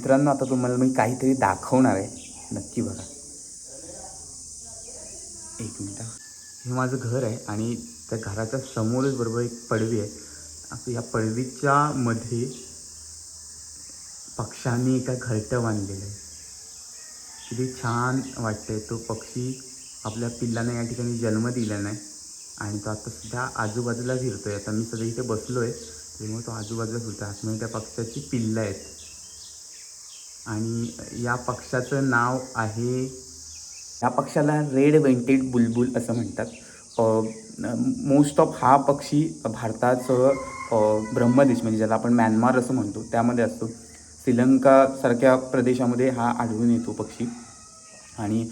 मित्रांनो आता तुम्हाला मी काहीतरी दाखवणार आहे. नक्की बघा. एक मिनिट हे. माझं घर आहे आणि त्या घराच्या समोरच बरोबर एक पडवी आहे. आता या पडवीच्या मध्ये पक्ष्यांनी एका घरटं बांधलेलं आहे. किती छान वाटतंय. तो पक्षी आपल्या पिल्लांना या ठिकाणी जन्म दिला नाही. आणि तो आता सध्या आजूबाजूला फिरतो आहे आता मी सध्या इथे बसलो आहे त्यामुळे तो आजूबाजूला फिरतो आतमध्ये त्या पक्षाची पिल्लं आहेत. आणि या पक्षाचं नाव आहे या पक्षाला रेड वेंटेड बुलबुल असं म्हणतात. मोस्ट ऑफ हा पक्षी भारताचं ब्रह्मदेश म्हणजे ज्याला आपण म्यानमार असं म्हणतो त्यामध्ये असतो. श्रीलंकासारख्या प्रदेशामध्ये हा आढळून येतो पक्षी. आणि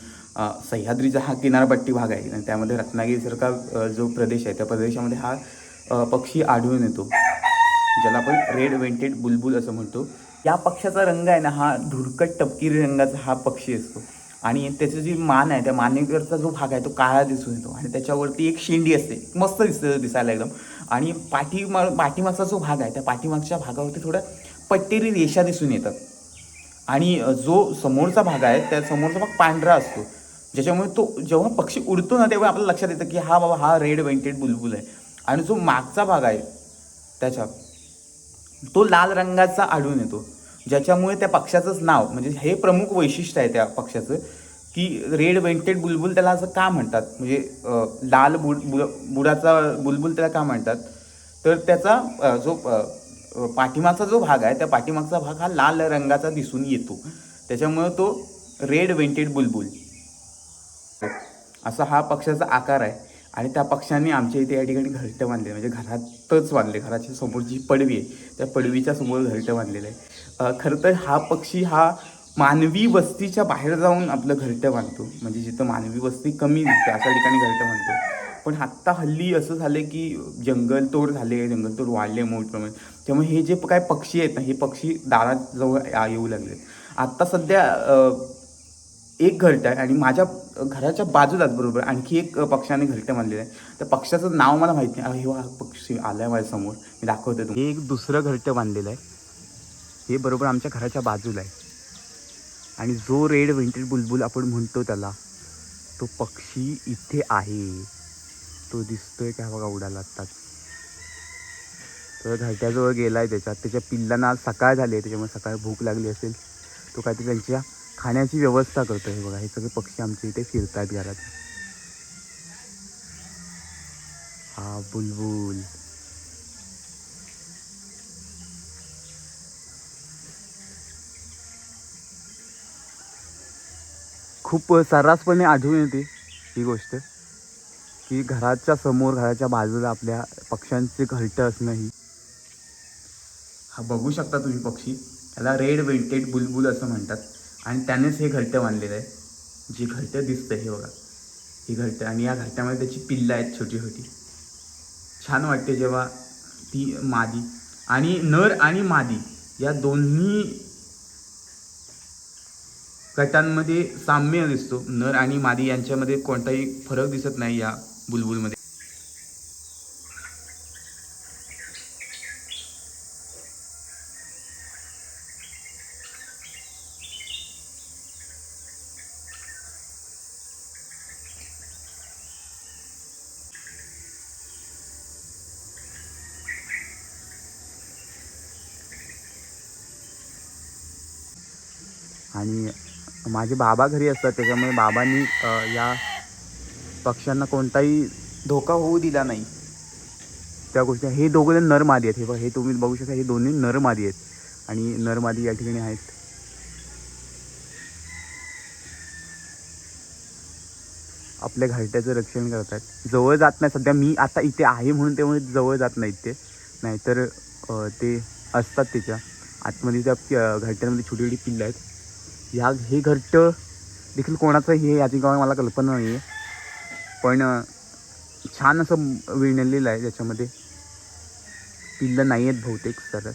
सह्याद्रीचा हा किनारपट्टी भाग आहे. आणि त्यामध्ये रत्नागिरीसारखा जो प्रदेश आहे त्या प्रदेशामध्ये हा पक्षी आढळून येतो. ज्याला आपण रेड वेंटेड बुलबुल असं म्हणतो. या पक्षाचा रंग आहे ना हा धुरकट टपकिरी रंगाचा हा पक्षी असतो. आणि त्याची जी मान आहे त्या मानेवरचा जो भाग आहे तो काळा दिसून येतो. आणि त्याच्यावरती एक शेंडी असते. मस्त दिसतं दिसायला एकदम. आणि पाठीमा पाठीमागचा जो भाग आहे त्या पाठीमागच्या भागावरती थोड्या पट्टेरी रेषा दिसून येतात. आणि जो समोरचा भाग आहे त्या समोरचा भाग पांढरा असतो. ज्याच्यामुळे तो जेव्हा पक्षी उडतो ना तेव्हा आपल्याला लक्षात येतं की हा बाबा हा रेड वेंटेड बुलबुल आहे. आणि जो मागचा भाग आहे त्याच्या तो लाल रंगाचा आढळून येतो. ज्याच्यामुळे त्या पक्षाचंच नाव म्हणजे हे प्रमुख वैशिष्ट्य आहे त्या पक्षाचं की रेड वेंटेड बुलबुल त्याला असं का म्हणतात? म्हणजे लाल बुड बुड बुडाचा बुलबुल त्याला का म्हणतात? तर त्याचा जो पाठीमागचा जो भाग आहे त्या पाठीमागचा भाग हा लाल रंगाचा दिसून येतो. त्याच्यामुळे तो रेड वेंटेड बुलबुल. असा हा पक्षाचा आकार आहे. आणि त्या पक्षांनी आमच्या इथे या ठिकाणी घरटं बांधले म्हणजे घरातच बांधले घराच्या समोर जी पडवी आहे त्या पडवीच्या समोर घरटं बांधलेलं आहे. खरं तर हा पक्षी हा मानवी वस्तीच्या बाहेर जाऊन आपलं घरटं बांधतो. म्हणजे जिथं मानवी वस्ती कमी दिसते अशा ठिकाणी घरटं बांधतो. पण आत्ता हल्ली असं झालं की जंगलतोड झाले जंगलतोड वाढले मोठ्या प्रमाणात त्यामुळे हे जे काय पक्षी आहेत ना हे पक्षी दारात जवळ येऊ लागले आत्ता सध्या एक घरटं आहे आणि माझ्या घराच्या बाजूलाच बरोबर आणखी एक पक्षाने घरटं बांधलेलं आहे. तर पक्षाचं नाव मला माहीत नाही. हे पक्षी आला आहे माझ्यासमोर. मी दाखवतो तुम्ही हे एक दुसरं घरटं बांधलेलं आहे. हे बरोबर आमच्या घराच्या बाजूला आहे. आणि जो रेड विंटेड बुलबुल आपण म्हणतो त्याला तो पक्षी इथे आहे. तो दिसतोय का बघा उडाला आत्ताच तर घरट्याजवळ गेला आहे त्याच्यात. त्याच्या पिल्लांना आज सकाळ झाली आहे. त्याच्यामुळे सकाळी भूक लागली असेल. तो काहीतरी त्यांच्या खाण्याची व्यवस्था करतो हे बघा. हे सगळे पक्षी आमच्या इथे फिरतात घरात. हा बुलबुल. खूप सर्रासपणे आढळून येते ही गोष्ट की घराच्या समोर घराच्या बाजूला आपल्या पक्ष्यांचे घरटं असणं ही. हा बघू शकता तुम्ही पक्षी. त्याला रेड वेंटेड बुलबुल असं म्हणतात. आणि त्यानेच हे घरटं बांधलेलं आहे. जी घरटं दिसतं हे बघा. ही घरटं आणि या घरट्यामध्ये त्याची पिल्लं आहेत छोटी छोटी. छान वाटते जेव्हा ती मादी आणि नर आणि मादी या दोन्ही गटांमध्ये साम्य दिसतो. नर आणि मादी यांच्यामध्ये कोणताही फरक दिसत नाही या बुलबुलमध्ये. आणि माझे बाबा घरी असतात त्याच्यामुळे बाबांनी या पक्ष्यांना कोणताही धोका होऊ दिला नाही. त्या गोष्टी हे दोघं जण नरमादी आहेत. हे बघा हे तुम्ही बघू शकता हे दोन्ही नरमादी आहेत. आणि नरमादी या ठिकाणी आहेत. आपल्या घरट्याचं रक्षण करतात. जवळ जात नाही सध्या. मी आता इथे आहे म्हणून त्यामुळे जवळ जात नाहीत ते. नाहीतर ते असतात त्याच्या. आतमध्ये त्या घरट्यांमध्ये छोटी छोटी पिल्लं आहेत. ह्या हे घट्ट देखील कोणाचं हे याची काय मला कल्पना नाही आहे पण छान असं विणलेलं आहे ज्याच्यामध्ये पिल्लं नाही आहेत बहुतेक सरस.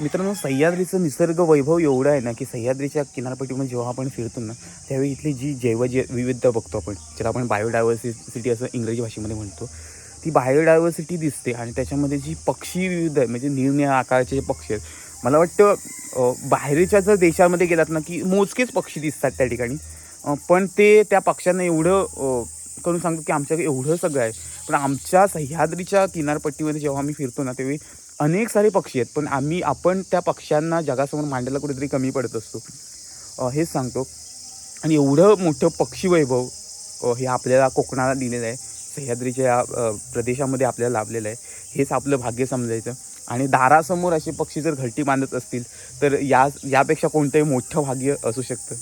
मित्रांनो सह्याद्रीचं निसर्ग वैभव एवढं आहे ना की सह्याद्रीच्या किनारपट्टीमध्ये जेव्हा आपण फिरतो ना त्यावेळी इथली जी जैव जे विविधता बघतो आपण ज्याला आपण बायोडायव्हर्सिटी असं इंग्रजी भाषेमध्ये म्हणतो ती बायोडायव्हर्सिटी दिसते आणि त्याच्यामध्ये जी पक्षी विविध आहे म्हणजे निरनिळ्या आकाराचे जे पक्षी आहेत मला वाटतं बाहेरच्या जर देशामध्ये गेलात ना की मोजकेच पक्षी दिसतात त्या ठिकाणी. पण ते त्या पक्ष्यांना एवढं करून सांगतो की आमच्याकडे एवढं सगळं आहे. पण आमच्या सह्याद्रीच्या किनारपट्टीमध्ये जेव्हा आम्ही फिरतो ना तेव्हा अनेक सारे पक्षी आहेत. पण आम्ही आपण त्या पक्ष्यांना जगासमोर मांडायला कुठेतरी कमी पडत असतो. हेच सांगतो. आणि एवढं मोठं पक्षी वैभव हे आपल्याला कोकणाला दिलेलं आहे. सह्याद्रीच्या या प्रदेशामध्ये आपल्याला लाभलेलं आहे. हेच आपलं भाग्य समजायचं. आणि दारासमोर असे पक्षी जर घरटी बांधत असतील तर या यापेक्षा कोणतंही मोठं भाग्य असू शकतं.